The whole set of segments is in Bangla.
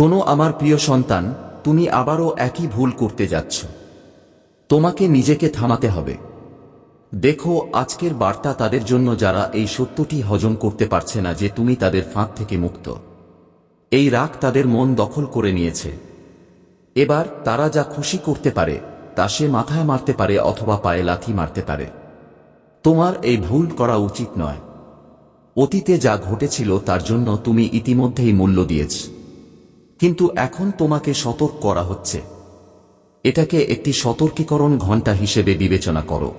শোনো আমার প্রিয় সন্তান, তুমি আবারও একই ভুল করতে যাচ্ছ। তোমাকে নিজেকে থামাতে হবে। দেখো, আজকের বার্তা তাদের জন্য যারা এই সত্যটি হজম করতে পারছে না যে তুমি তাদের ফাঁক থেকে মুক্ত। এই রাগ তাদের মন দখল করে নিয়েছে। এবার তারা যা খুশি করতে পারে, তা সে মাথায় মারতে পারে অথবা পায়ে লাথি মারতে পারে। তোমার এই ভুল করা উচিত নয়। অতীতে যা ঘটেছিল তার জন্য তুমি ইতিমধ্যেই মূল্য দিয়েছ। কিন্তু এখন তোমাকে সতর্ক করা হচ্ছে। এটাকে একটি সতর্কীকরণ ঘণ্টা হিসেবে বিবেচনা করো।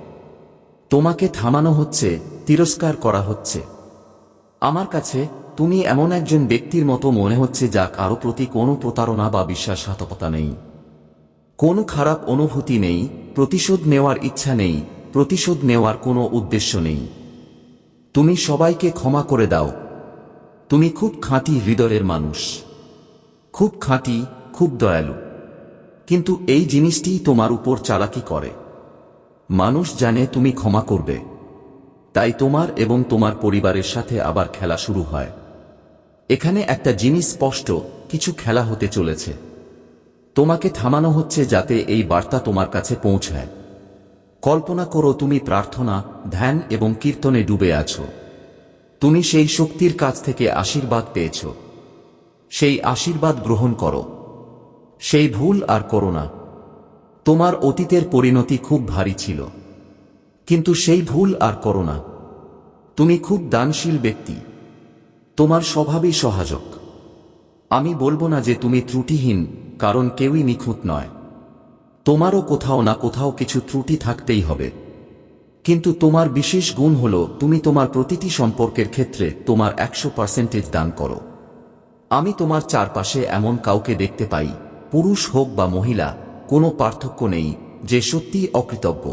তোমাকে থামানো হচ্ছে, তিরস্কার করা হচ্ছে। আমার কাছে তুমি এমন একজন ব্যক্তির মতো মনে হচ্ছে যা কারও প্রতি কোনো প্রতারণা বা বিশ্বাসঘাতকতা নেই। কোনো খারাপ অনুভূতি নেই, প্রতিশোধ নেওয়ার ইচ্ছা নেই, প্রতিশোধ নেওয়ার কোনো উদ্দেশ্য নেই। তুমি সবাইকে ক্ষমা করে দাও। তুমি খুব খাঁটি হৃদয়ের মানুষ। খুব খাঁটি, খুব দয়ালু। কিন্তু এই জিনিসটিই তোমার উপর চালাকি করে। মানুষ জানে তুমি ক্ষমা করবে। তাই তোমার এবং তোমার পরিবারের সাথে আবার খেলা শুরু হয়। এখানে একটা জিনিস স্পষ্ট, কিছু খেলা হতে চলেছে। তোমাকে থামানো হচ্ছে যাতে এই বার্তা তোমার কাছে পৌঁছায়। কল্পনা করো তুমি প্রার্থনা, ধ্যান এবং কীর্তনে ডুবে আছো। তুমি সেই শক্তির কাছ থেকে আশীর্বাদ পেয়েছ। সেই আশীর্বাদ গ্রহণ করো। সেই ভুল আর করো না। তোমার অতীতের পরিণতি খুব ভারী ছিল। কিন্তু সেই ভুল আর করো না। তুমি খুব দানশীল ব্যক্তি। তোমার স্বভাবই সহায়ক আমি বলব না যে তুমি ত্রুটিহীন, কারণ কেউই নিখুঁত নয়। তোমারও কোথাও না কোথাও কিছু ত্রুটি থাকতেই হবে। কিন্তু তোমার বিশেষ গুণ হল, তুমি তোমার প্রতিটি সম্পর্কের ক্ষেত্রে তোমার একশো পার্সেন্টেজ দান করো। আমি তোমার চারপাশে এমন কাউকে দেখতে পাই, পুরুষ হোক বা মহিলা, কোনো পার্থক্য নেই, যে সত্যিই অকৃতজ্ঞ।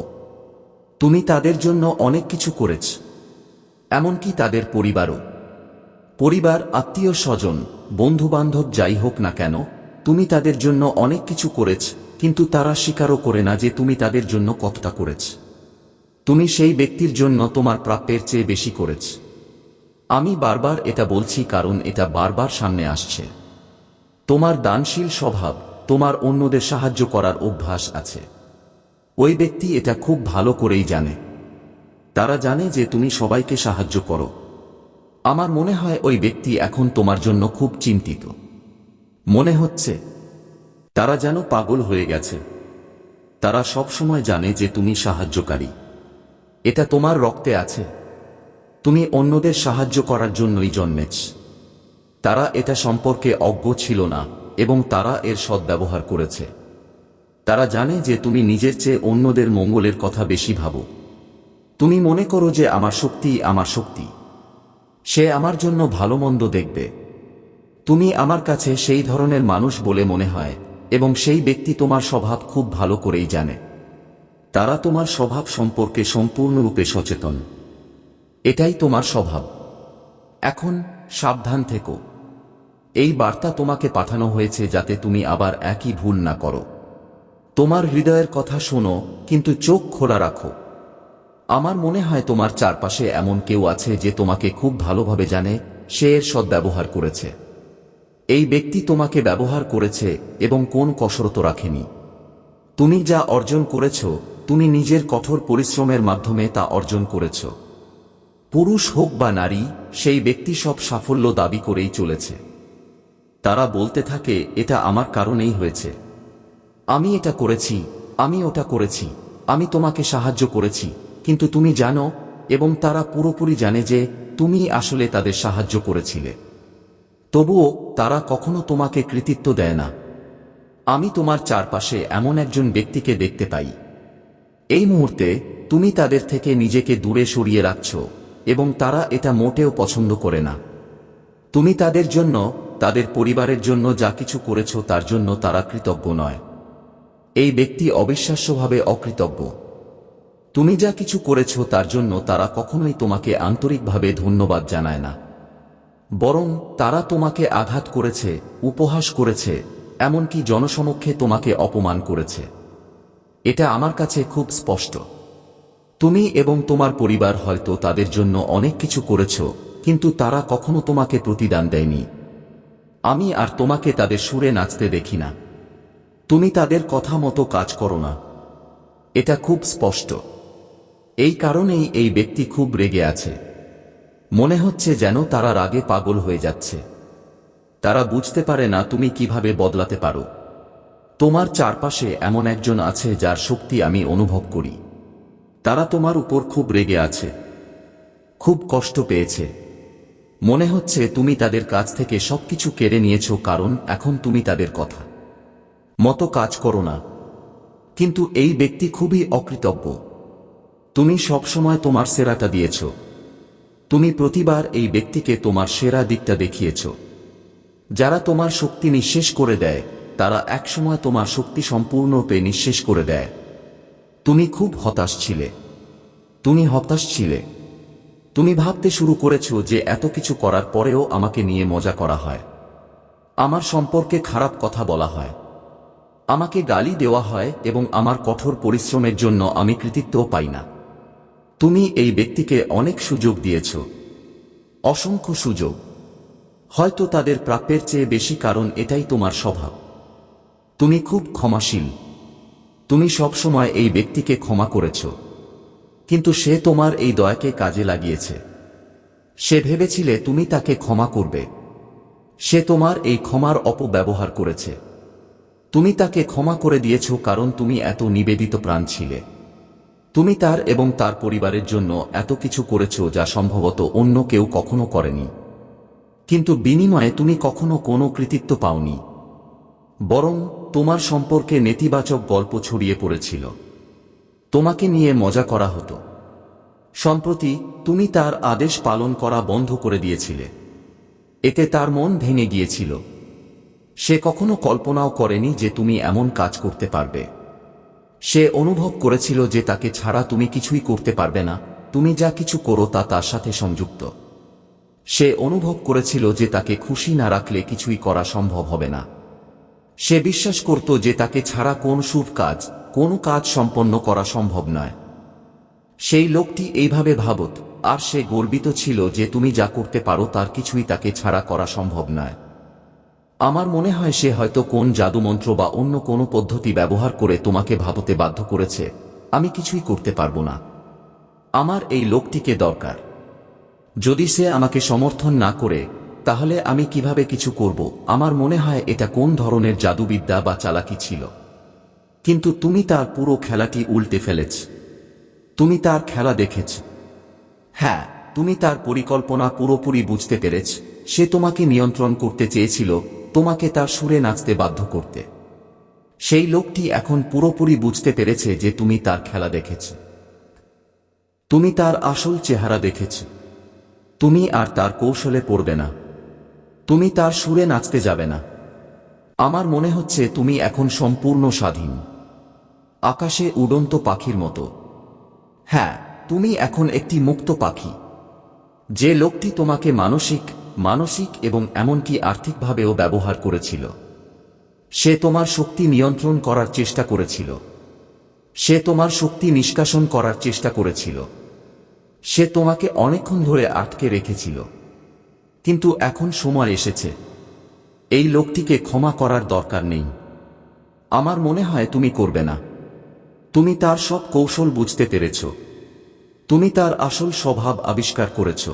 তুমি তাদের জন্য অনেক কিছু করেছ, এমনকি তাদের পরিবারও। পরিবার, আত্মীয় স্বজন বন্ধু বান্ধব যাই হোক না কেন, তুমি তাদের জন্য অনেক কিছু করেছ, কিন্তু তারা স্বীকারও করে না যে তুমি তাদের জন্য কতটা করেছ। তুমি সেই ব্যক্তির জন্য তোমার প্রাপ্যের চেয়ে বেশি করেছ। আমি বারবার এটা বলছি কারণ এটা বারবার সামনে আসছে। তোমার দানশীল স্বভাব, তোমার অন্যদের সাহায্য করার অভ্যাস আছে। ওই ব্যক্তি এটা খুব ভালো করেই জানে। তারা জানে যে তুমি সবাইকে সাহায্য করো। আমার মনে হয় ওই ব্যক্তি এখন তোমার জন্য খুব চিন্তিত। মনে হচ্ছে, তারা যেন পাগল হয়ে গেছে। তারা সব সময় জানে যে তুমি সাহায্যকারী। এটা তোমার রক্তে আছে। তুমি অন্যদের সাহায্য করার জন্যই জন্মেছ। তারা এটা সম্পর্কে অজ্ঞ ছিল না, এবং তারা এর সদ্ব্যবহার করেছে। তারা জানে যে তুমি নিজের চেয়ে অন্যদের মঙ্গলের কথা বেশি ভাবো। তুমি মনে করো যে আমার শক্তি আমার শক্তি। সে আমার জন্য ভালো মন্দ দেখবে। তুমি আমার কাছে সেই ধরনের মানুষ বলে মনে হয়, এবং সেই ব্যক্তি তোমার স্বভাব খুব ভালো করেই জানে। তারা তোমার স্বভাব সম্পর্কে সম্পূর্ণরূপে সচেতন। এটাই তোমার স্বভাব। এখন সাবধান থেকো। এই বার্তা তোমাকে পাঠানো হয়েছে যাতে তুমি আবার একই ভুল না করো। তোমার হৃদয়ের কথা শোনো, কিন্তু চোখ খোলা রাখো। আমার মনে হয় তোমার চারপাশে এমন কেউ আছে যে তোমাকে খুব ভালোভাবে জানে, সে এর সদ্ব্যবহার করেছে। এই ব্যক্তি তোমাকে ব্যবহার করেছে এবং কোন কসরত রাখেনি। তুমি যা অর্জন করেছ, তুমি নিজের কঠোর পরিশ্রমের মাধ্যমে তা অর্জন করেছ। পুরুষ হোক বা নারী, সেই ব্যক্তি সব সাফল্য দাবি করেই চলেছে। তারা বলতে থাকে, এটা আমার কারণেই হয়েছে। আমি এটা করেছি, আমি ওটা করেছি, আমি তোমাকে সাহায্য করেছি। কিন্তু তুমি জানো, এবং তারা পুরোপুরি জানে যে, তুমি আসলে তাদের সাহায্য করেছিলে। তবুও, তারা কখনো তোমাকে কৃতিত্ব দেয় না। আমি তোমার চারপাশে এমন একজন ব্যক্তিকে দেখতে পাই। এই মুহূর্তে, তুমি তাদের থেকে নিজেকে দূরে সরিয়ে রাখছ। এবং তারা এটা মোটেও পছন্দ করে না। তুমি তাদের জন্য, তাদের পরিবারের জন্য যা কিছু করেছ তার জন্য তারা কৃতজ্ঞ নয়। এই ব্যক্তি অবিশ্বাস্যভাবে অকৃতজ্ঞ। তুমি যা কিছু করেছ তার জন্য তারা কখনোই তোমাকে আন্তরিকভাবে ধন্যবাদ জানায় না। বরং তারা তোমাকে আঘাত করেছে, উপহাস করেছে, এমনকি জনসমক্ষে তোমাকে অপমান করেছে। এটা আমার কাছে খুব স্পষ্ট। তুমি এবং তোমার পরিবার হয়তো তাদের জন্য অনেক কিছু করেছ, কিন্তু তারা কখনো তোমাকে প্রতিদান দেয়নি। আমি আর তোমাকে তাদের সুরে নাচতে দেখি না। তুমি তাদের কথা মতো কাজ করো না। এটা খুব স্পষ্ট। এই কারণেই এই ব্যক্তি খুব রেগে আছে। মনে হচ্ছে যেন তারা রাগে পাগল হয়ে যাচ্ছে। তারা বুঝতে পারে না তুমি কীভাবে বদলাতে পারো। তোমার চারপাশে এমন একজন আছে যার শক্তি আমি অনুভব করি। তারা তোমার উপর খুব রেগে আছে। খুব কষ্ট পেয়েছে। মনে হচ্ছে তুমি তাদের কাছ থেকে সবকিছু কেড়ে নিয়েছো কারণ এখন তুমি তাদের কথা মতো কাজ করো না। কিন্তু এই ব্যক্তি খুবই অকৃতজ্ঞ। তুমি সবসময় তোমার সেরাটা দিয়েছ। তুমি প্রতিবার এই ব্যক্তিকে তোমার সেরা দিকটা দেখিয়েছ। যারা তোমার শক্তি নিঃশেষ করে দেয়, তারা একসময় তোমার শক্তি সম্পূর্ণরূপে নিঃশেষ করে দেয়। তুমি খুব হতাশ ছিলে। তুমি হতাশ ছিলে। তুমি ভাবতে শুরু করেছ যে এত কিছু করার পরেও আমাকে নিয়ে মজা করা হয়। আমার সম্পর্কে খারাপ কথা বলা হয়। আমাকে গালি দেওয়া হয় এবং আমার কঠোর পরিশ্রমের জন্য আমি কৃতিত্বও পাই না। তুমি এই ব্যক্তিকে অনেক সুযোগ দিয়েছ। অসংখ্য সুযোগ। হয়তো তাদের প্রাপ্যের চেয়ে বেশি কারণ এটাই তোমার স্বভাব। তুমি খুব ক্ষমাশীল। তুমি সবসময় এই ব্যক্তিকে ক্ষমা করেছ। কিন্তু সে তোমার এই দয়াকে কাজে লাগিয়েছে। সে ভেবেছিলে তুমি তাকে ক্ষমা করবে। সে তোমার এই ক্ষমার অপব্যবহার করেছে। তুমি তাকে ক্ষমা করে দিয়েছ কারণ তুমি এত নিবেদিত প্রাণ ছিলে। তুমি তার এবং তার পরিবারের জন্য এত কিছু করেছ যা সম্ভবত অন্য কেউ কখনো করেনি। কিন্তু বিনিময়ে তুমি কখনো কোনো কৃতিত্ব পাওনি। বরং তোমার সম্পর্কে নেতিবাচক গল্প ছড়িয়ে পড়েছিল। তোমাকে নিয়ে মজা করা হতো। সম্প্রতি, তুমি তার আদেশ পালন করা বন্ধ করে দিয়েছিলে। এতে তার মন ভেঙে গিয়েছিল। সে কখনো কল্পনাও করেনি যে তুমি এমন কাজ করতে পারবে। সে অনুভব করেছিল যে তাকে ছাড়া তুমি কিছুই করতে পারবে না, তুমি যা কিছু করো তা তার সাথে সংযুক্ত। সে অনুভব করেছিল যে তাকে খুশি না রাখলে কিছুই করা সম্ভব হবে না। সে বিশ্বাস করত যে তাকে ছাড়া কোন শুভ কাজ, কোনো কাজ সম্পন্ন করা সম্ভব নয়। সেই লোকটি এইভাবে ভাবত, আর সে গর্বিত ছিল যে তুমি যা করতে পারো তার কিছুই তাকে ছাড়া করা সম্ভব নয়। আমার মনে হয় সে হয়তো কোন জাদুমন্ত্র বা অন্য কোনো পদ্ধতি ব্যবহার করে তোমাকে ভাবতে বাধ্য করেছে। আমি কিছুই করতে পারব না। আমার এই লোকটিকে দরকার। যদি সে আমাকে সমর্থন না করে তাহলে আমি কীভাবে কিছু করব? আমার মনে হয় এটা কোন ধরনের জাদুবিদ্যা বা চালাকি ছিল। কিন্তু তুমি তার পুরো খেলাটি উল্টে ফেলেছ। তুমি তার খেলা দেখেছ। হ্যাঁ তুমি তার পরিকল্পনা পুরোপুরি বুঝতে পেরেছ। সে তোমাকে নিয়ন্ত্রণ করতে চেয়েছিল, তোমাকে তার সুরে নাচতে বাধ্য করতে। সেই লোকটি এখন পুরোপুরি বুঝতে পেরেছে যে তুমি তার খেলা দেখেছ। তুমি তার আসল চেহারা দেখেছ। তুমি আর তার কৌশলে পড়বে না। তুমি তার সুরে নাচতে যাবে না। আমার মনে হচ্ছে তুমি এখন সম্পূর্ণ স্বাধীন। আকাশে উড়ন্ত পাখির মতো। হ্যাঁ তুমি এখন একটি মুক্ত পাখি। যে লোকটি তোমাকে মানসিক মানসিক এবং এমনকি আর্থিকভাবেও ব্যবহার করেছিল। সে তোমার শক্তি নিয়ন্ত্রণ করার চেষ্টা করেছিল। সে তোমার শক্তি নিষ্কাশন করার চেষ্টা করেছিল। সে তোমাকে অনেকক্ষণ ধরে আটকে রেখেছিল। কিন্তু এখন সময় এসেছে। এই লোকটিকে ক্ষমা করার দরকার নেই। আমার মনে হয় তুমি করবে না। তুমি তার সব কৌশল বুঝতে পেরেছ। তুমি তার আসল স্বভাব আবিষ্কার করেছ।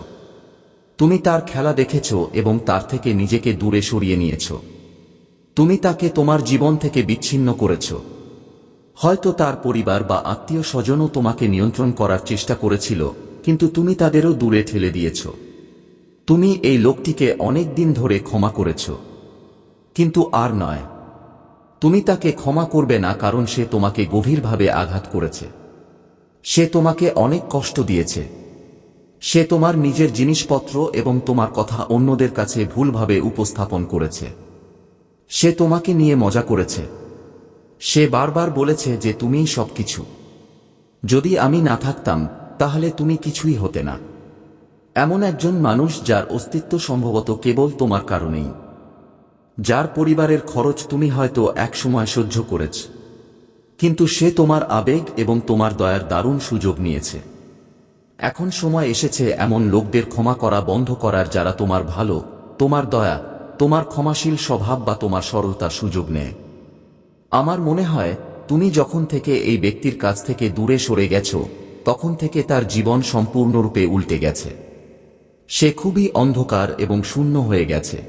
তুমি তার খেলা দেখেছ এবং তার থেকে নিজেকে দূরে সরিয়ে নিয়েছ। তুমি তাকে তোমার জীবন থেকে বিচ্ছিন্ন করেছ। হয়তো তার পরিবার বা আত্মীয় স্বজনও তোমাকে নিয়ন্ত্রণ করার চেষ্টা করেছিল, কিন্তু তুমি তাদেরও দূরে ঠেলে দিয়েছ। তুমি এই লোকটিকে অনেক দিন ধরে ক্ষমা করেছ। কিন্তু আর নয়। তুমি তাকে ক্ষমা করবে না কারণ সে তোমাকে গভীরভাবে আঘাত করেছে। সে তোমাকে অনেক কষ্ট দিয়েছে। সে তোমার নিজের জিনিসপত্র এবং তোমার কথা অন্যদের কাছে ভুলভাবে উপস্থাপন করেছে। সে তোমাকে নিয়ে মজা করেছে। সে বারবার বলেছে যে তুমিই সবকিছু। যদি আমি না থাকতাম, তাহলে তুমি কিছুই হতে না। এমন একজন মানুষ যার অস্তিত্ব সম্ভবত কেবল তোমার কারণেই। যার পরিবারের খরচ তুমি হয়তো একসময় সহ্য করেছ। কিন্তু সে তোমার আবেগ এবং তোমার দয়ার দারুণ সুযোগ নিয়েছে। এখন সময় এসেছে এমন লোকদের ক্ষমা করা বন্ধ করার যারা তোমার ভালো, তোমার দয়া, তোমার ক্ষমাশীল স্বভাব বা তোমার সরলতার সুযোগ নেয়। আমার মনে হয়, তুমি যখন থেকে এই ব্যক্তির কাছ থেকে দূরে সরে গেছো, তখন থেকে তার জীবন সম্পূর্ণরূপে উল্টে গেছে। সে খুবই অন্ধকার এবং শূন্য হয়ে গেছে।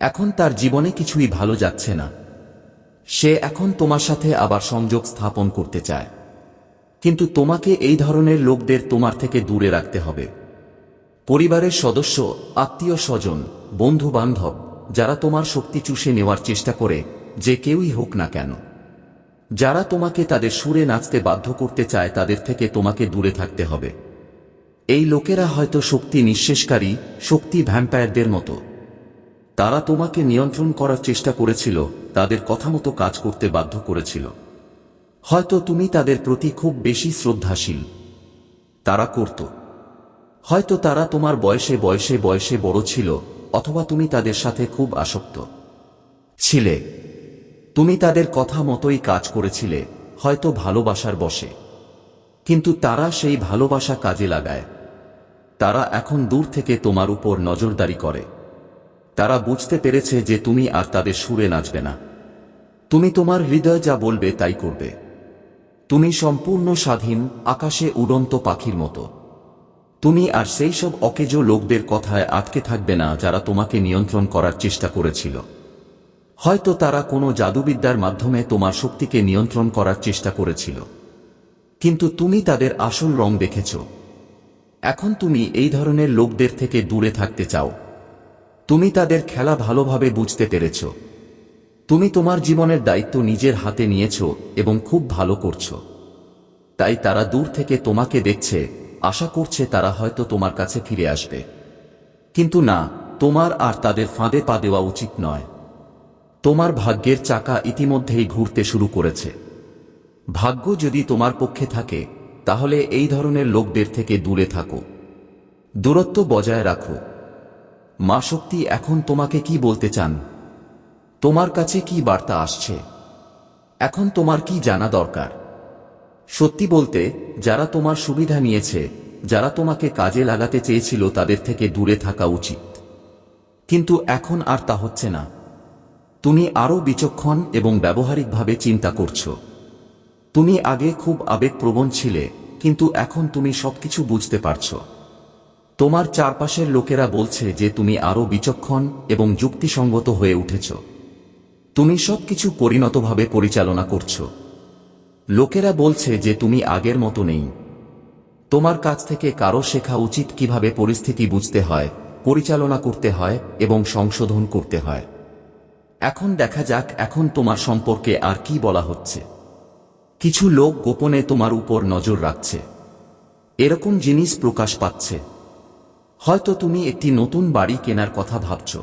এখন তার জীবনে কিছুই ভালো যাচ্ছে না। সে এখন তোমার সাথে আবার সংযোগ স্থাপন করতে চায়। কিন্তু তোমাকে এই ধরনের লোকদের তোমার থেকে দূরে রাখতে হবে। পরিবারের সদস্য, আত্মীয় স্বজন বন্ধু বান্ধব যারা তোমার শক্তি চুষে নেওয়ার চেষ্টা করে, যে কেউই হোক না কেন। যারা তোমাকে তাদের সুরে নাচতে বাধ্য করতে চায়, তাদের থেকে তোমাকে দূরে থাকতে হবে। এই লোকেরা হয়তো শক্তি নিঃশেষকারী, শক্তি ভ্যাম্পায়ারদের মতো। তারা তোমাকে নিয়ন্ত্রণ করার চেষ্টা করেছিল, তাদের কথা মতো কাজ করতে বাধ্য করেছিল। হয়তো তুমি তাদের প্রতি খুব বেশি শ্রদ্ধাশীল। তারা করত। হয়তো তারা তোমার বয়সে বয়সে বয়সে বড় ছিল, অথবা তুমি তাদের সাথে খুব আসক্ত ছিলে। তুমি তাদের কথা মতোই কাজ করেছিলে, হয়তো ভালোবাসার বসে কিন্তু তারা সেই ভালোবাসা কাজে লাগায়। তারা এখন দূর থেকে তোমার উপর নজরদারি করে। তারা বুঝতে পেরেছে যে তুমি আর তাদের সুরে নাচবে না। তুমি তোমার হৃদয় যা বলবে তাই করবে। তুমি সম্পূর্ণ স্বাধীন, আকাশে উড়ন্ত পাখির মতো। তুমি আর সেই সব অকেজো লোকদের কথায় আটকে থাকবে না যারা তোমাকে নিয়ন্ত্রণ করার চেষ্টা করেছিল। হয়তো তারা কোনো জাদুবিদ্যার মাধ্যমে তোমার শক্তিকে নিয়ন্ত্রণ করার চেষ্টা করেছিল। কিন্তু তুমি তাদের আসল রং দেখেছ। এখন তুমি এই ধরনের লোকদের থেকে দূরে থাকতে চাও। তুমি তাদের খেলা ভালোভাবে বুঝতে পেরেছ। তুমি তোমার জীবনের দায়িত্ব নিজের হাতে নিয়েছ এবং খুব ভালো করছ। তাই তারা দূর থেকে তোমাকে দেখছে, আশা করছে তারা হয়তো তোমার কাছে ফিরে আসবে। কিন্তু না, তোমার আর তাদের ফাঁদে পা দেওয়া উচিত নয়। তোমার ভাগ্যের চাকা ইতিমধ্যেই ঘুরতে শুরু করেছে। ভাগ্য যদি তোমার পক্ষে থাকে তাহলে এই ধরনের লোকদের থেকে দূরে থাকো। দূরত্ব বজায় রাখো। মা শক্তি এখন তোমাকে কি বলতে চান? তোমার কাছে কি বার্তা আসছে? এখন তোমার কি জানা দরকার? সত্যি বলতে, যারা তোমার সুবিধা নিয়েছে, যারা তোমাকে কাজে লাগাতে চেয়েছিল তাদের থেকে দূরে থাকা উচিত। কিন্তু এখন আর তা হচ্ছে না। তুমি আরও বিচক্ষণ এবং ব্যবহারিকভাবে চিন্তা করছ। তুমি আগে খুব আবেগপ্রবণ ছিলে, কিন্তু এখন তুমি সবকিছু বুঝতে পারছ। তোমার চারপাশের লোকেরা বলছে যে তুমি আরও বিচক্ষণ এবং যুক্তিসঙ্গত হয়ে উঠেছ। তুমি সবকিছু পরিণতভাবে পরিচালনা করছ। লোকেরা বলছে যে তুমি আগের মতো নেই। তোমার কাছ থেকে কারও শেখা উচিত কীভাবে পরিস্থিতি বুঝতে হয়, পরিচালনা করতে হয় এবং সংশোধন করতে হয়। এখন দেখা যাক এখন তোমার সম্পর্কে আর কি বলা হচ্ছে। কিছু লোক গোপনে তোমার উপর নজর রাখছে। এরকম জিনিস প্রকাশ পাচ্ছে। হয়তো তুমি একটি নতুন বাড়ি কেনার কথা ভাবছ।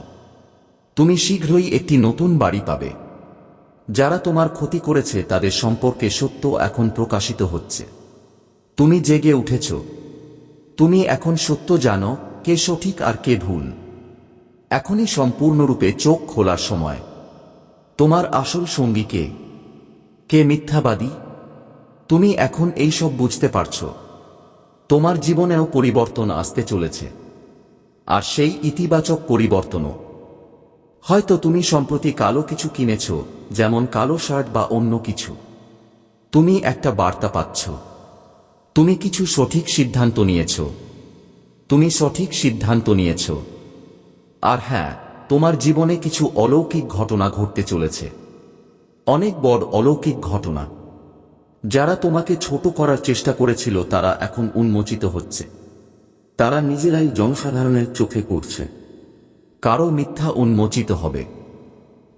তুমি শীঘ্রই একটি নতুন বাড়ি পাবে। যারা তোমার ক্ষতি করেছে তাদের সম্পর্কে সত্য এখন প্রকাশিত হচ্ছে। তুমি জেগে উঠেছ। তুমি এখন সত্য জানো কে সঠিক আর কে ভুল। এখনই সম্পূর্ণরূপে চোখ খোলার সময়। তোমার আসল সঙ্গী কে? কে মিথ্যাবাদী? তুমি এখন এই সব বুঝতে পারছ। তোমার জীবনেও পরিবর্তন আসতে চলেছে। আর সেই ইতিবাচক পরিবর্তনও। হয়তো তুমি সম্প্রতি কালো কিছু কিনেছ, যেমন কালো শার্ট বা অন্য কিছু। তুমি একটা বার্তা পাচ্ছ। তুমি কিছু সঠিক সিদ্ধান্ত নিয়েছ। তুমি সঠিক সিদ্ধান্ত নিয়েছ। আর হ্যাঁ তোমার জীবনে কিছু অলৌকিক ঘটনা ঘটতে চলেছে। অনেক বড় অলৌকিক ঘটনা। যারা তোমাকে ছোট করার চেষ্টা করেছিল, তারা এখন উন্মোচিত হচ্ছে। তারা নিজেরাই জনসাধারণের চোখে পড়ছে। কারও মিথ্যা উন্মোচিত হবে।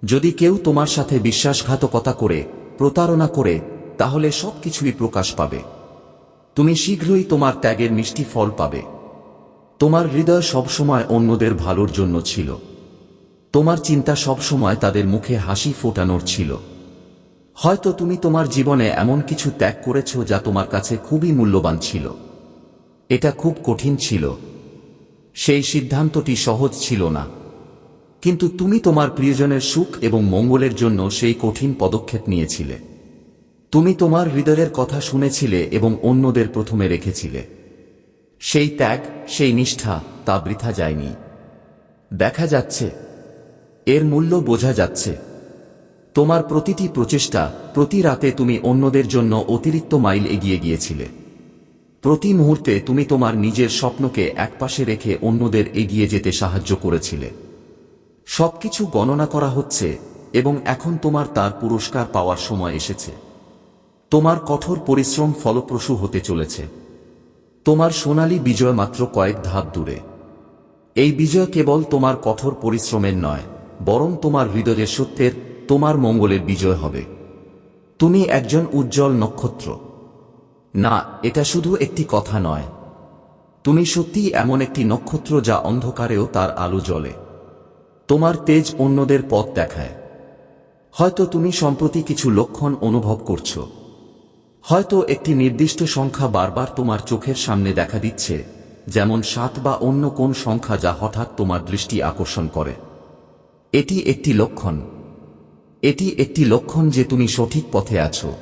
যদি কেউ তোমার সাথে বিশ্বাসঘাতকতা করে, প্রতারণা করে, তাহলে সবকিছুই প্রকাশ পাবে। তুমি শীঘ্রই তোমার ত্যাগের মিষ্টি ফল পাবে। তোমার হৃদয় সবসময় অন্যদের ভালোর জন্য ছিল। তোমার চিন্তা সবসময় তাদের মুখে হাসি ফোটানোর ছিল। হয়তো তুমি তোমার জীবনে এমন কিছু ত্যাগ করেছ যা তোমার কাছে খুবই মূল্যবান ছিল। এটা খুব কঠিন ছিল। সেই সিদ্ধান্তটি সহজ ছিল না। কিন্তু তুমি তোমার প্রিয়জনের সুখ এবং মঙ্গলের জন্য সেই কঠিন পদক্ষেপ নিয়েছিলে। তুমি তোমার হৃদয়ের কথা শুনেছিলে এবং অন্যদের প্রথমে রেখেছিলে। সেই ত্যাগ, সেই নিষ্ঠা তা বৃথা যায়নি। দেখা যাচ্ছে। এর মূল্য বোঝা যাচ্ছে। তোমার প্রতিটি প্রচেষ্টা, প্রতি রাতে তুমি অন্যদের জন্য অতিরিক্ত মাইল এগিয়ে গিয়েছিলে। প্রতি মুহূর্তে তুমি তোমার নিজের স্বপ্নকে একপাশে রেখে অন্যদের এগিয়ে যেতে সাহায্য করেছিলে। সবকিছু গণনা করা হচ্ছে, এবং এখন তোমার তার পুরস্কার পাওয়ার সময় এসেছে। তোমার কঠোর পরিশ্রম ফলপ্রসূ হতে চলেছে। তোমার সোনালী বিজয় মাত্র কয়েক ধাপ দূরে। এই বিজয় কেবল তোমার কঠোর পরিশ্রমের নয়, বরং তোমার হৃদয়ের সত্যের তোমার মঙ্গলের বিজয় হবে। তুমি একজন উজ্জ্বল নক্ষত্র। না, এটা শুধু একটি কথা নয়। তুমি সত্যিই এমন একটি নক্ষত্র যা অন্ধকারেও তার আলো জ্বলে। তোমার তেজ অন্যদের পথ দেখায়। হয়তো তুমি সম্প্রতি কিছু লক্ষণ অনুভব করছ। হয়তো একটি নির্দিষ্ট সংখ্যা বারবার তোমার চোখের সামনে দেখা দিচ্ছে, যেমন সাত বা অন্য কোন সংখ্যা যা হঠাৎ তোমার দৃষ্টি আকর্ষণ করে। এটি একটি লক্ষণ। এটি একটি লক্ষণ যে তুমি সঠিক পথে আছো।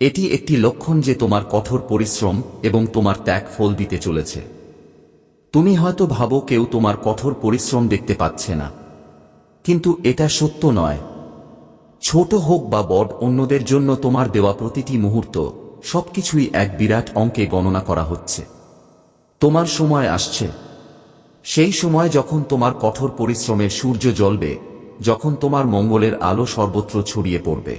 এটি একটি লক্ষণ যে তোমার কঠোর পরিশ্রম এবং তোমার ত্যাগ ফল দিতে চলেছে। তুমি হয়তো ভাবো কেউ তোমার কঠোর পরিশ্রম দেখতে পাচ্ছে না। কিন্তু এটা সত্য নয়। ছোট হোক বা বড়, অন্যদের জন্য তোমার দেওয়া প্রতিটি মুহূর্ত সবকিছুই এক বিরাট অঙ্কে গণনা করা হচ্ছে। তোমার সময় আসছে। সেই সময় যখন তোমার কঠোর পরিশ্রমের সূর্য জ্বলবে যখন তোমার মঙ্গলের আলো সর্বত্র ছড়িয়ে পড়বে।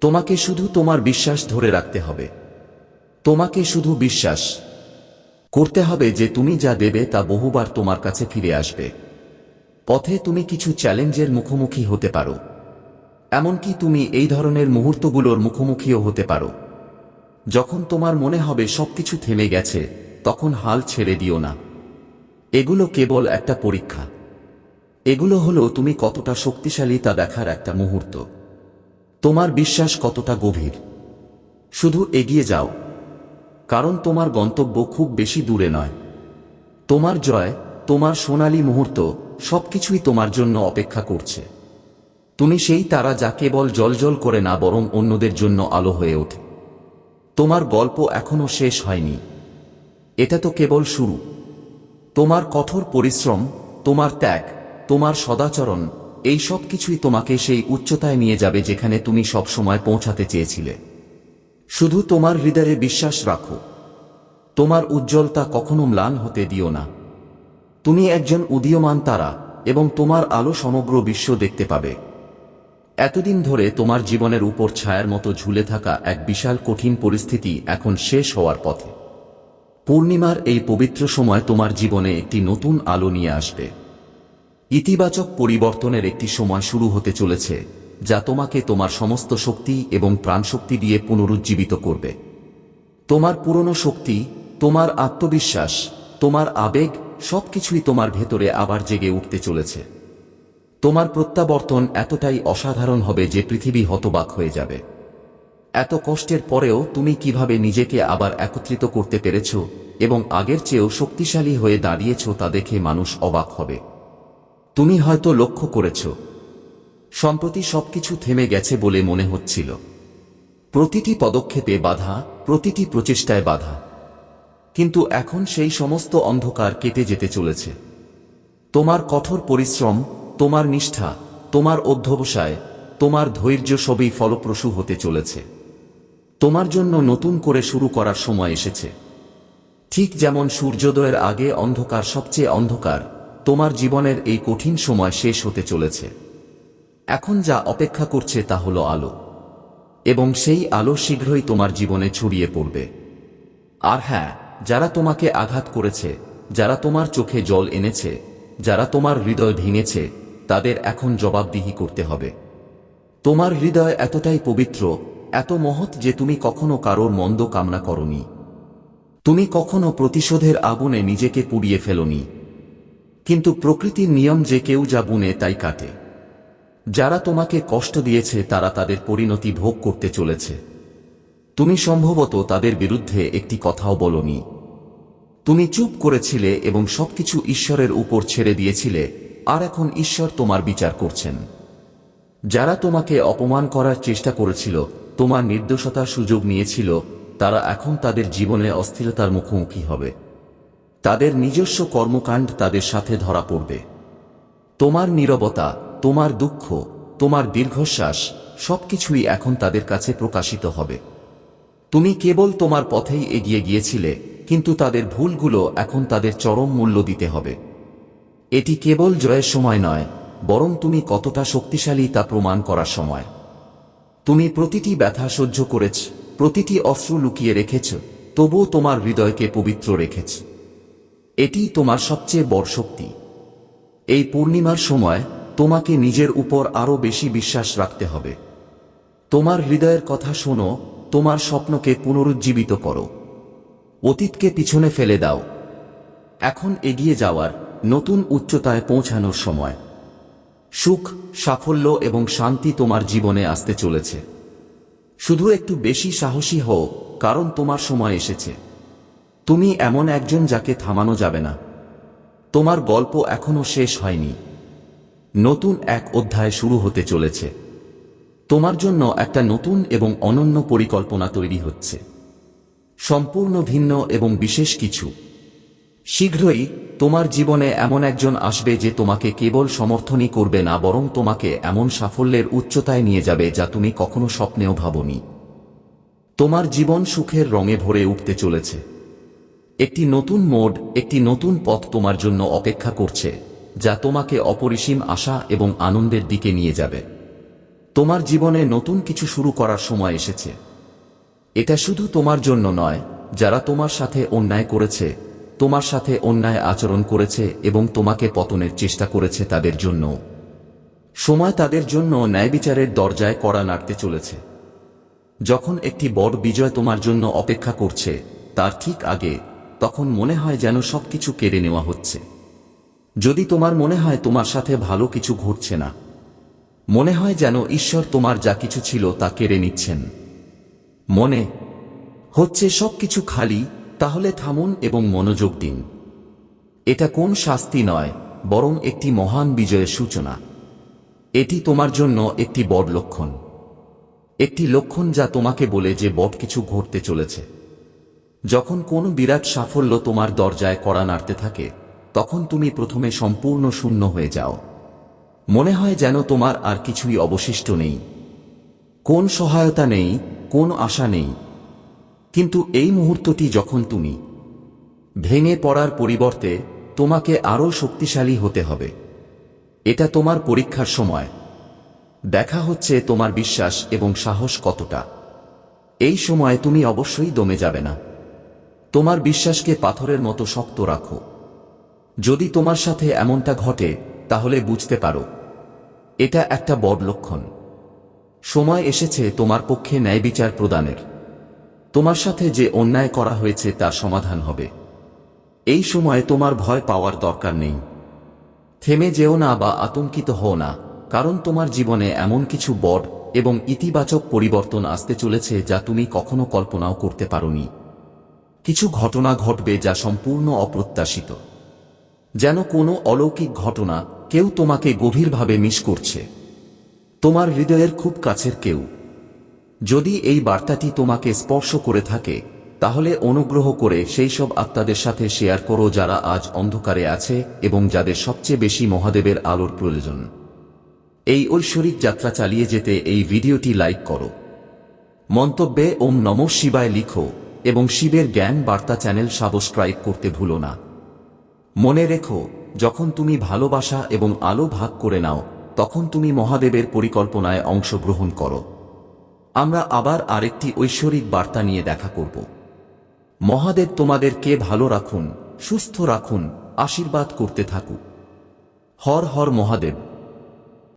তোমাকে শুধু তোমার বিশ্বাস ধরে রাখতে হবে। তোমাকে শুধু বিশ্বাস করতে হবে যে তুমি যা দেবে তা বহুবার তোমার কাছে ফিরে আসবে। পথে তুমি কিছু চ্যালেঞ্জের মুখোমুখি হতে পারো। এমনকি তুমি এই ধরনের মুহূর্তগুলোর মুখোমুখিও হতে পারো। যখন তোমার মনে হবে সবকিছু থেমে গেছে, তখন হাল ছেড়ে দিও না। এগুলো কেবল একটা পরীক্ষা। এগুলো হলো তুমি কতটা শক্তিশালী তা দেখার একটা মুহূর্ত। তোমার বিশ্বাস কতটা গভীর। শুধু এগিয়ে যাও। কারণ তোমার গন্তব্য খুব বেশি দূরে নয়। তোমার জয়, তোমার সোনালী মুহূর্ত, সবকিছুই তোমার জন্য অপেক্ষা করছে। তুমি সেই তারা যা কেবল জলজল করে না বরং অন্যদের জন্য আলো হয়ে ওঠে। তোমার গল্প এখনও শেষ হয়নি। এটা তো কেবল শুরু। তোমার কঠোর পরিশ্রম, তোমার ত্যাগ তোমার সদাচরণ, এই সব কিছুই তোমাকে সেই উচ্চতায় নিয়ে যাবে যেখানে তুমি সব সময় পৌঁছাতে চেয়েছিলে। শুধু তোমার হৃদয়ে বিশ্বাস রাখো। তোমার উজ্জ্বলতা কখনো ম্লান হতে দিও না। তুমি একজন উদীয়মান তারা এবং তোমার আলো সমগ্র বিশ্ব দেখতে পাবে। এতদিন ধরে তোমার জীবনের উপর ছায়ার মতো ঝুলে থাকা এক বিশাল কঠিন পরিস্থিতি এখন শেষ হওয়ার পথে। পূর্ণিমার এই পবিত্র সময় তোমার জীবনে একটি নতুন আলো নিয়ে আসবে। ইতিবাচক পরিবর্তনের একটি সময় শুরু হতে চলেছে, যা তোমাকে তোমার সমস্ত শক্তি এবং প্রাণশক্তি দিয়ে পুনরুজ্জীবিত করবে। তোমার পুরনো শক্তি, তোমার আত্মবিশ্বাস, তোমার আবেগ, সবকিছুই তোমার ভেতরে আবার জেগে উঠতে চলেছে। তোমার প্রত্যাবর্তন এতটাই অসাধারণ হবে যে পৃথিবী হতবাক হয়ে যাবে। এত কষ্টের পরেও তুমি কীভাবে নিজেকে আবার একত্রিত করতে পেরেছ এবং আগের চেয়েও শক্তিশালী হয়ে দাঁড়িয়েছ তা দেখে মানুষ অবাক হবে। তুমি হয়তো লক্ষ্য করেছ। সম্প্রতি সবকিছু থেমে গেছে বলে মনে হচ্ছিল। প্রতিটি পদক্ষেপে বাধা, প্রতিটি প্রচেষ্টায় বাধা। কিন্তু এখন সেই সমস্ত অন্ধকার কেটে যেতে চলেছে। তোমার কঠোর পরিশ্রম, তোমার নিষ্ঠা, তোমার অধ্যবসায়, তোমার ধৈর্য সবই ফলপ্রসূ হতে চলেছে। তোমার জন্য নতুন করে শুরু করার সময় এসেছে। ঠিক যেমন সূর্যোদয়ের আগে অন্ধকার সবচেয়ে অন্ধকার তোমার জীবনের এই কঠিন সময় শেষ হতে চলেছে। এখন যা অপেক্ষা করছে তা হলো আলো। এবং সেই আলো শীঘ্রই তোমার জীবনে ছড়িয়ে পড়বে। আর হ্যাঁ যারা তোমাকে আঘাত করেছে, যারা তোমার চোখে জল এনেছে, যারা তোমার হৃদয় ভেঙেছে, তাদের এখন জবাবদিহি করতে হবে। তোমার হৃদয় এতটাই পবিত্র, এত মহৎ যে তুমি কখনো কারোর মন্দ কামনা করনি। তুমি কখনো প্রতিশোধের আগুনে নিজেকে পুড়িয়ে ফেলনি। কিন্তু প্রকৃতির নিয়ম যে কেউ যা বুনে তাই কাটে। যারা তোমাকে কষ্ট দিয়েছে, তারা তাদের পরিণতি ভোগ করতে চলেছে। তুমি সম্ভবত তাদের বিরুদ্ধে একটি কথাও বলনি। তুমি চুপ করেছিলে এবং সবকিছু ঈশ্বরের উপর ছেড়ে দিয়েছিলে, আর এখন ঈশ্বর তোমার বিচার করছেন। যারা তোমাকে অপমান করার চেষ্টা করেছিল, তোমার নির্দোষতার সুযোগ নিয়েছিল, তারা এখন তাদের জীবনে অস্থিরতার মুখোমুখি হবে। তাদের নিজস্ব কর্মকাণ্ড তাদের সাথে ধরা পড়বে। তোমার নীরবতা, তোমার দুঃখ, তোমার দীর্ঘশ্বাস, সবকিছুই এখন তাদের কাছে প্রকাশিত হবে। তুমি কেবল তোমার পথেই এগিয়ে গিয়েছিলে, কিন্তু তাদের ভুলগুলো এখন তাদের চরম মূল্য দিতে হবে। এটি কেবল জয়ের সময় নয়, বরং তুমি কতটা শক্তিশালী তা প্রমাণ করার সময়। তুমি প্রতিটি ব্যথা সহ্য করেছ, প্রতিটি অস্ত্র লুকিয়ে রেখেছ, তবুও তোমার হৃদয়কে পবিত্র রেখেছ। এটি তোমার সবচেয়ে বড় শক্তি। এই পূর্ণিমার সময় তোমাকে নিজের উপর আরও বেশি বিশ্বাস রাখতে হবে। তোমার হৃদয়ের কথা শোনো, তোমার স্বপ্নকে পুনরুজ্জীবিত করো। অতীতকে পিছনে ফেলে দাও। এখন এগিয়ে যাওয়ার নতুন উচ্চতায় পৌঁছানোর সময়। সুখ, সাফল্য এবং শান্তি তোমার জীবনে আসতে চলেছে। শুধু একটু বেশি সাহসী হও, কারণ তোমার সময় এসেছে। তুমি এমন একজন যাকে থামানো যাবে না। তোমার গল্প এখনও শেষ হয়নি। নতুন এক অধ্যায় শুরু হতে চলেছে। তোমার জন্য একটা নতুন এবং অনন্য পরিকল্পনা তৈরি হচ্ছে। সম্পূর্ণ ভিন্ন এবং বিশেষ কিছু। শীঘ্রই তোমার জীবনে এমন একজন আসবে যে তোমাকে কেবল সমর্থনই করবে না, বরং তোমাকে এমন সাফল্যের উচ্চতায় নিয়ে যাবে যা তুমি কখনো স্বপ্নেও ভাবনি। তোমার জীবন সুখের রঙে ভরে উঠতে চলেছে। একটি নতুন মোড, একটি নতুন পথ তোমার জন্য অপেক্ষা করছে, যা তোমাকে অপরিসীম আশা এবং আনন্দের দিকে নিয়ে যাবে। তোমার জীবনে নতুন কিছু শুরু করার সময় এসেছে। এটা শুধু তোমার জন্য নয়, যারা তোমার সাথে অন্যায় করেছে, তোমার সাথে অন্যায় আচরণ করেছে এবং তোমাকে পতনের চেষ্টা করেছে তাদের জন্য সময় তাদের জন্য ন্যায় বিচারের দরজায় কড়া নাড়তে চলেছে। যখন একটি বড় বিজয় তোমার জন্য অপেক্ষা করছে, তার ঠিক আগে তখন মনে হয় যেন সবকিছু কেড়ে নেওয়া হচ্ছে। যদি তোমার মনে হয় তোমার সাথে ভালো কিছু ঘটছে না, মনে হয় যেন ঈশ্বর তোমার যা কিছু ছিল তা কেড়ে নিচ্ছেন। মনে, হচ্ছে সবকিছু খালি, তাহলে থামুন এবং মনোযোগ দিন। এটা কোন শাস্তি নয়, বরং একটি মহান বিজয়ের সূচনা। এটি তোমার জন্য একটি বড় লক্ষণ। একটি লক্ষণ যা তোমাকে বলে যে বট কিছু ঘটতে চলেছে। যখন কোনো বিরাট সাফল্য তোমার দরজায় কড়া নাড়তে থাকে, তখন তুমি প্রথমে সম্পূর্ণ শূন্য হয়ে যাও। মনে হয় যেন তোমার আর কিছুই অবশিষ্ট নেই। কোন সহায়তা নেই, কোন আশা নেই। কিন্তু এই মুহূর্তটি যখন তুমি ভেঙে পড়ার পরিবর্তে তোমাকে আরও শক্তিশালী হতে হবে। এটা তোমার পরীক্ষার সময়। দেখা হচ্ছে তোমার বিশ্বাস এবং সাহস কতটা। এই সময় তুমি অবশ্যই দমে যাবে না। তোমার বিশ্বাসকে পাথরের মতো শক্ত রাখো। যদি তোমার সাথে এমনটা ঘটে, তাহলে বুঝতে পারো। এটা একটা বড় লক্ষণ। সময় এসেছে তোমার পক্ষে ন্যায় বিচার প্রদানের। তোমার সাথে যে অন্যায় করা হয়েছে, তার সমাধান হবে। এই সময়ে তোমার ভয় পাওয়ার দরকার নেই। থেমে যেও না বা আতঙ্কিত হও না, কারণ তোমার জীবনে এমন কিছু বড় এবং ইতিবাচক পরিবর্তন আসতে চলেছে যা তুমি কখনো কল্পনাও করতে পারোনি। কিছু ঘটনা ঘটবে যা সম্পূর্ণ অপ্রত্যাশিত। যেন কোনো অলৌকিক ঘটনা কেউ তোমাকে গভীরভাবে মিস করছে। তোমার হৃদয়ের খুব কাছের কেউ। যদি এই বার্তাটি তোমাকে স্পর্শ করে থাকে, তাহলে অনুগ্রহ করে সেই সব আত্মাদের সাথে শেয়ার করো যারা আজ অন্ধকারে আছে এবং যাদের সবচেয়ে বেশি মহাদেবের আলোর প্রয়োজন। এই ঐশ্বরিক যাত্রা চালিয়ে যেতে এই ভিডিওটি লাইক করো। মন্তব্যে ওম নম শিবায় লিখো। এবং শিবের জ্ঞান বার্তা চ্যানেল সাবস্ক্রাইব করতে ভুলো না। মনে রেখো, যখন তুমি ভালোবাসা এবং আলো ভাগ করে নাও, তখন তুমি মহাদেবের পরিকল্পনায় অংশগ্রহণ করো। আমরা আবার আরেকটি ঐশ্বরিক বার্তা নিয়ে দেখা করব। মহাদেব তোমাদেরকে ভালো রাখুন, সুস্থ রাখুন, আশীর্বাদ করতে থাকুক। হর হর মহাদেব।